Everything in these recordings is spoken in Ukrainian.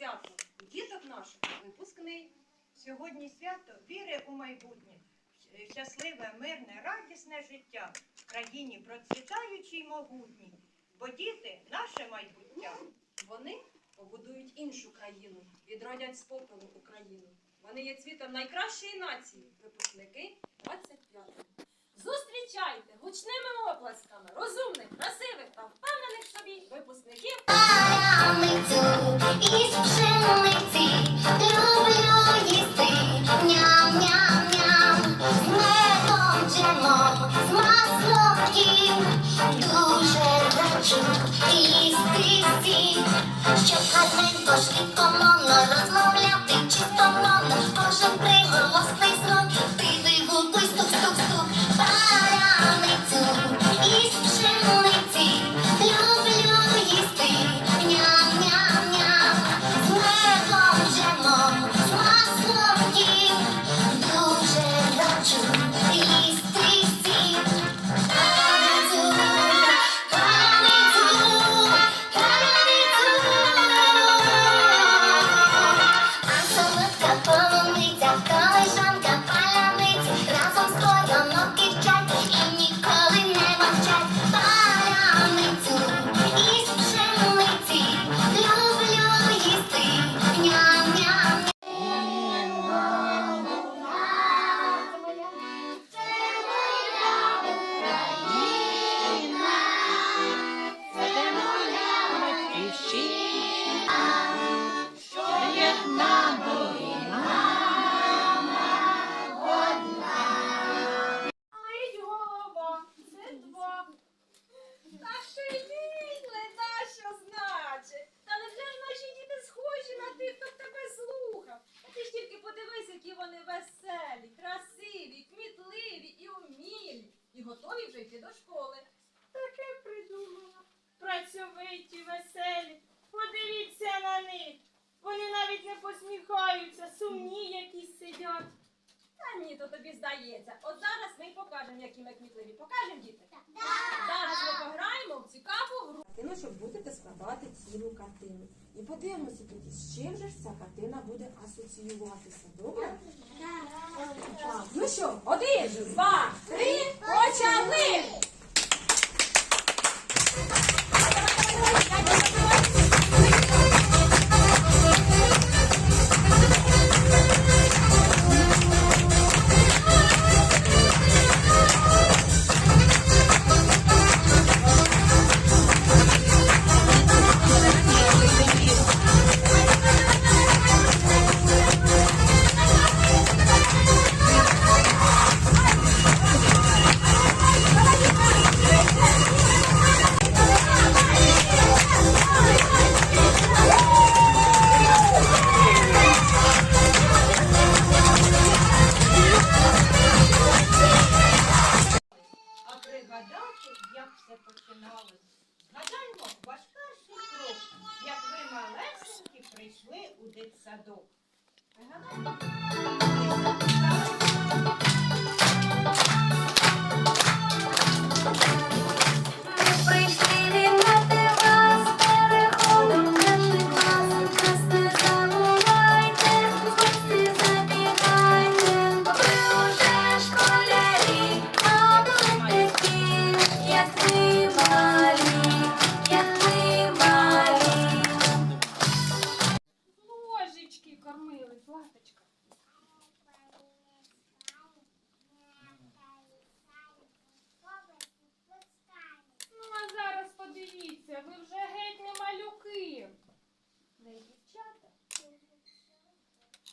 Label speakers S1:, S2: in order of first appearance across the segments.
S1: свято. Діток наших випускний.
S2: Сьогодні свято віри у майбутнє, щасливе, мирне, радісне життя в країні процвітаючій могутній, бо діти наше майбуття.
S1: Вони побудують іншу країну, відродять з попелу Україну. Вони є цвітом найкращої нації, випускники 25-го. Зустрічайте гучними оплесками розумних, красивих та впевнених собі випускників.
S3: Паляницю із пшениці люблю їсти. Ням-ням-ням. З медом з маслом ків дуже раджу їсти всі, щоб гарненько швидко мовно розмовляти чистомовно, кожен приголосний
S1: тобі здається. От зараз ми покажемо, які ми кмітливі. Покажемо, діти? Зараз ми пограємо в цікаву гру.
S4: картину, щоб будете складати цілу картину. І подивимося тоді, з чим же ж ця картина буде асоціюватися. Добре? Так.
S1: Ну що, один, два, три, почали!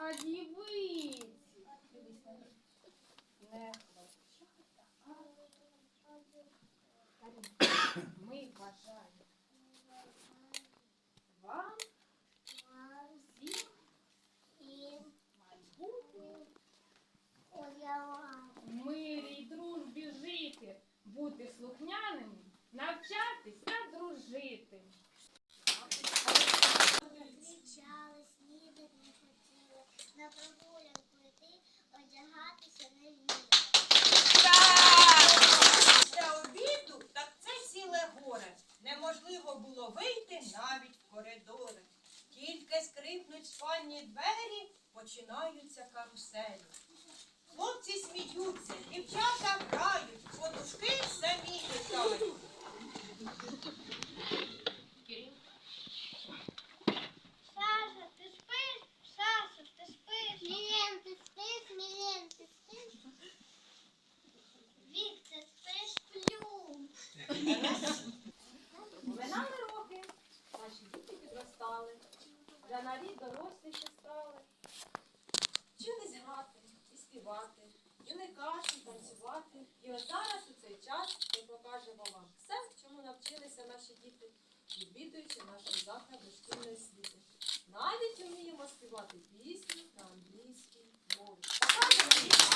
S2: А.
S5: Дивись. Не Ми бажаємо вам всім майбутнім мирі й дружбі жити, бути слухняними, навчатись та дружити.
S3: Зустрічали, снідати не хотіли, на прогулянку йти, одягатися не вміла. Так!
S2: Для обіду так це ціле горе. Неможливо було вийти навіть в коридори. Тільки скрипнуть
S3: спальні двері, починаються каруселі. Хлопці сміються, дівчата. Кашу, танцювати. І от зараз у цей час ми покажемо вам все, чому навчилися наші діти, відвідуючи наші заклади шкільної освіти. Навіть вміємо співати пісню на англійській мові. Покажемо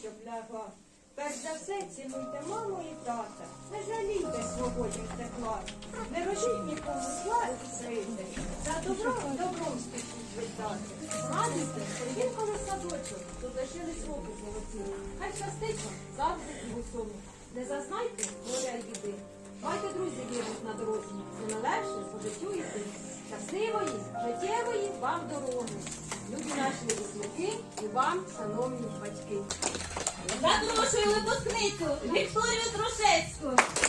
S2: щоб лягла. Перш за все цінуйте маму і тата. Не жалійте свого їм тепла. Не робіть нікому зла і кривди. За добром добром спішіть віддати.
S3: Радуйте, що є коли садочок, тут лишились роки золоті. Хай щастить завжди і в усьому. Не зазнайте горя й біди. Майте друзі вірних на дорозі, не налегше по життю йти. Щасливої, життєвої вам дороги. Любі наші випускники і вам, шановні батьки.
S1: Запрошую випускницю Вікторію Трушецьку.